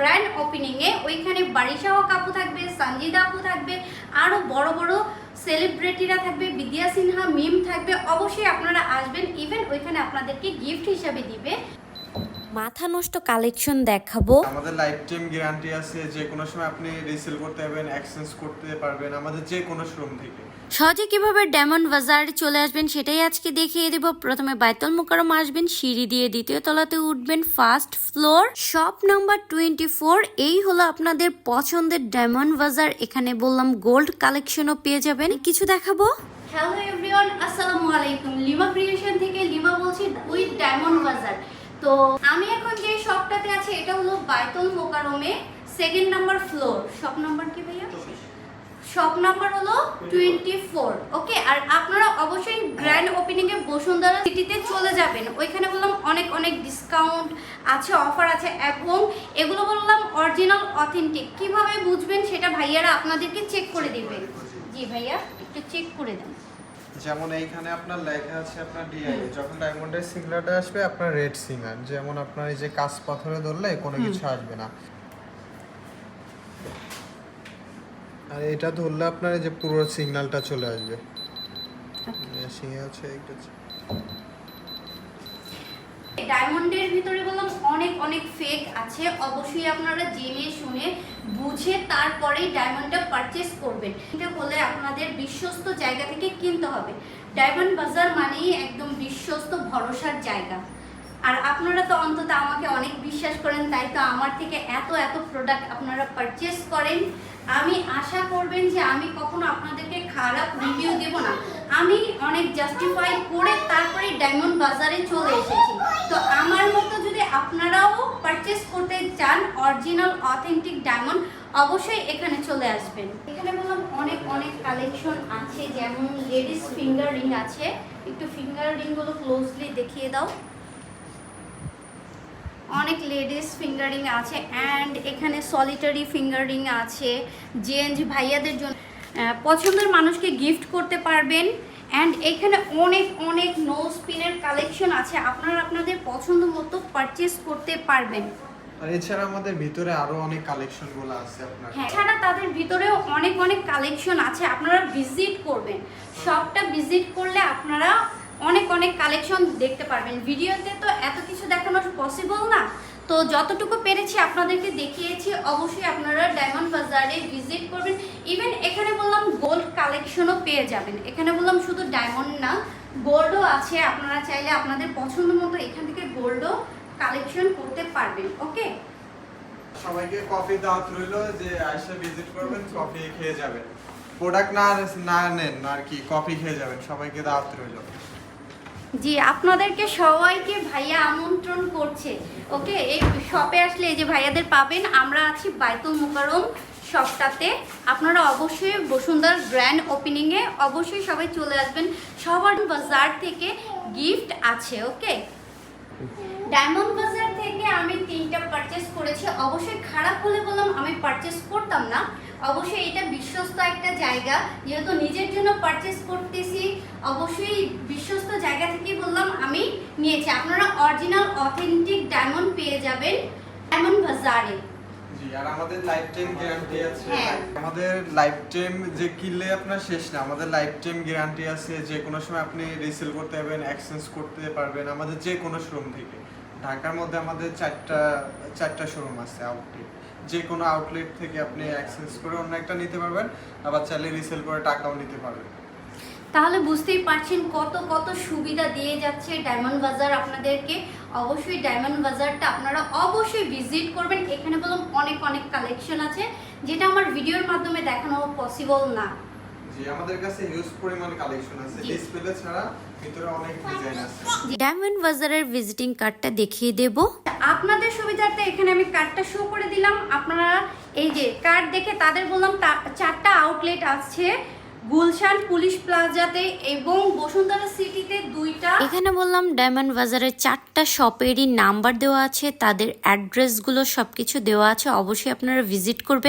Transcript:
Grand ওপেনিংয়ে ওইখানে বারিশাহ কাপু থাকবে সঞ্জিদা আপু থাকবে আরও বড় বড় সেলিব্রিটিরা থাকবে, বিদ্যা সিনহা মিম থাকবে। অবশ্যই আপনারা আসবেন ইভেন ওইখানে আপনাদেরকে গিফট হিসাবে দিবে। মাথা নষ্ট কালেকশন দেখাবো। আমাদের লাইফ টাইম গ্যারান্টি আছে যে কোনো সময় আপনি রিসেল করতে পারবেন এক্সচেঞ্জ করতে পারবেন আমাদের যে কোনো শোরুম থেকে। সহজে কীভাবে ডায়মন্ড বাজারে চলে আসবেন সেটাই আজকে দেখিয়ে দেব। প্রথমে বাইতল মোকারম আসবেন সিঁড়ি দিয়ে দ্বিতীয় তলাতে উঠবেন first floor shop number twenty four এই হলো আপনাদের পছন্দের ডায়মন্ড বাজার এখানে বললাম গোল্ড কালেকশনও পেয়ে যাবেন। কিছু দেখাবো? হ্যালো এভরিওয়ান আসসালামু আলাইকুম। লিমা ক্রিয়েশন থেকে লিমা বলছি উইথ ডায়মন্ড বাজার তো আমি এখন যে শপটাতে আছি, এটা হলো বাইতুল মোকারমে second number floor shop number কি ভাইয়া? শপ নাম্বার হলো টোয়েন্টি ফোর ওকে আর আপনারা অবশ্যই গ্র্যান্ড ওপেনিং এ বসুন্ধরা সিটিতে চলে যাবেন। ওইখানে বললাম অনেক অনেক ডিসকাউন্ট আছে অফার আছে, এবং এগুলো বললাম অরিজিনাল অথেন্টিক কীভাবে বুঝবেন সেটা ভাইয়ারা আপনাদেরকে চেক করে দিবে। জি ভাইয়া, একটু চেক করে দেন। যেমন এইখানে আপনার লেখা আছে আপনার ডিআই যখন ডায়মন্ডের সিঙ্গলারটা আসবে আপনার রেড সিঙ্গার যেমন আপনার এই যে কাজ পাথরে ধরলে কোনো কিছু আসবে না। আর এটা ধরলে আপনার এই যে পুরো সিগন্যালটা চলে আসবে। সিঙ্গে আছে এইটা ডায়মন্ডের ভিতরে বললাম অনেক অনেক ফেক আছে। অবশ্যই আপনারা জেনে শুনে বুঝে তারপরেই ডায়মন্ডটা পারচেস করবেন। এটা বলে আপনাদের বিশ্বস্ত জায়গা থেকে কিনতে হবে। ডায়মন্ড বাজার মানেই একদম বিশ্বস্ত, ভরসার জায়গা। আর আপনারা তো অন্তত আমাকে অনেক বিশ্বাস করেন, তাই তো আমার থেকে এত এত প্রোডাক্ট আপনারা পারচেস করেন। আমি আশা করবেন যে আমি কখনো আপনাদেরকে খারাপ রিভিউ দেব না। আমি অনেক জাস্টিফাই করে তারপরে ডায়মন্ড বাজারে চলে এসেছি। তো আমার মতো যদি আপনারাও পারচেস করতে চান অরিজিনাল অথেন্টিক ডায়মন্ড অবশ্যই এখানে চলে আসবেন। এখানে বললাম অনেক অনেক কালেকশন আছে, যেমন লেডিস ফিঙ্গার রিং আছে। একটু ফিঙ্গার রিংগুলো ক্লোজলি দেখিয়ে দাও। অনেক লেডিস ফিঙ্গারিং আছে অ্যান্ড এখানে সলিটারি ফিঙ্গারিং আছে। জেন্টস ভাইয়াদের জন্য পছন্দের মানুষকে গিফট করতে পারবেন। অ্যান্ড এখানে অনেক অনেক নো স্পিনের কালেকশন আছে। আপনারা আপনাদের পছন্দ মতো পারচেস করতে পারবেন। আর এছাড়া আমাদের ভিতরে আরও অনেক কালেকশনগুলো আছে আপনার। হ্যাঁ এছাড়া তাদের ভিতরেও অনেক অনেক কালেকশন আছে। আপনারা ভিজিট করবেন। শপটা ভিজিট করলে আপনারা অনেক অনেক কালেকশন দেখতে পারবেন। ভিডিওতে তো এত কিছু দেখানো পসিবল না। তো যতটুকু পেরেছি আপনাদেরকে দেখিয়েছি, অবশ্যই আপনারা ডায়মন্ড বাজারে ভিজিট করবেন। ইভেন এখানে বললাম গোল্ড কালেকশনও পেয়ে যাবেন। এখানে বললাম শুধু ডায়মন্ড না গোল্ডও আছে। আপনারা চাইলে আপনাদের পছন্দ মতো এখান থেকে গোল্ডও কালেকশন করতে পারবেন ওকে সবাইকে কফি দাওয়াত রইল যে আসে ভিজিট করবেন কফি খেয়ে যাবেন। প্রোডাক্ট না না নেন আর কি কফি খেয়ে যাবেন। সবাইকে দাওয়াত রইল। জি, আপনাদেরকে সবাইকে ভাইয়া আমন্ত্রণ করছে। ওকে, এই শপে আসলে এই যে ভাইয়াদের পাবেন, আমরা আছি বাইতুল মুকারম শপটাতে আপনারা অবশ্যই বসুন্ধরার গ্র্যান্ড ওপেনিংয়ে অবশ্যই সবাই চলে আসবেন। সবার বাজার থেকে গিফট আছে, ওকে? ডায়মন্ড বাজার থেকে আমি তিনটা পারচেস করেছি। অবশ্যই খারাপ হলে বললাম, আমি পারচেস করতাম না। অবশ্যই এটা বিশ্বস্ত একটা জায়গা। যেহেতু নিজের জন্য পারচেস করতেছি অবশ্যই বিশ্বস্ত জায়গা থেকেই বললাম আমি নিয়েছি। আপনারা অরিজিনাল অথেন্টিক ডায়মন্ড পেয়ে যাবেন ডায়মন্ড বাজারে। আর আমাদের লাইফ টাইম গ্যারান্টি আছে। আমাদের লাইফ টাইম যে কিনলে আপনার শেষ না আমাদের লাইফ টাইম গ্যারান্টি আছে যে কোনো সময় আপনি রিসেল করতে পারবেন এক্সচেঞ্জ করতে পারবেন আমাদের যে কোনো শোরুম থেকে। ঢাকার মধ্যে আমাদের চারটা চারটা শোরুম আছে আউটলেট যে কোনো আউটলেট থেকে আপনি এক্সচেঞ্জ করে অন্য একটা নিতে পারবেন আবার চাইলে রিসেল করে টাকাও নিতে পারবেন। তাহলে বুঝতেই পারছেন কত কত সুবিধা দিয়ে যাচ্ছে ডায়মন্ড বাজার আপনাদেরকে। অবশ্যই ডায়মন্ড বাজারটা আপনারা অবশ্যই ভিজিট করবেন। এখানে বললাম অনেক অনেক কালেকশন আছে যেটা আমার ভিডিওর মাধ্যমে দেখানো পসিবল না। জি আমাদের কাছে হিউজ পরিমাণ কালেকশন আছে। ডিসপ্লে ছাড়া ভিতরে অনেক ডিজাইন আছে। ডায়মন্ড বাজারের ভিজিটিং কার্ডটা দেখিয়ে দেব। আপনাদের সুবিধার্থে এখানে আমি কার্ডটা শো করে দিলাম। আপনারা এই যে কার্ড দেখে তাদের বললাম চারটা আউটলেট আছে। গুলশান পুলিশ প্লাজাতে এবং বসুন্ধরা সিটিতে দুইটা। এখানে বললাম, ডায়মন্ড বাজারের চারটা শপেরই নাম্বার দেওয়া আছে। তাদের অ্যাড্রেসগুলো সবকিছু দেওয়া আছে। অবশ্যই আপনারা ভিজিট করবেন।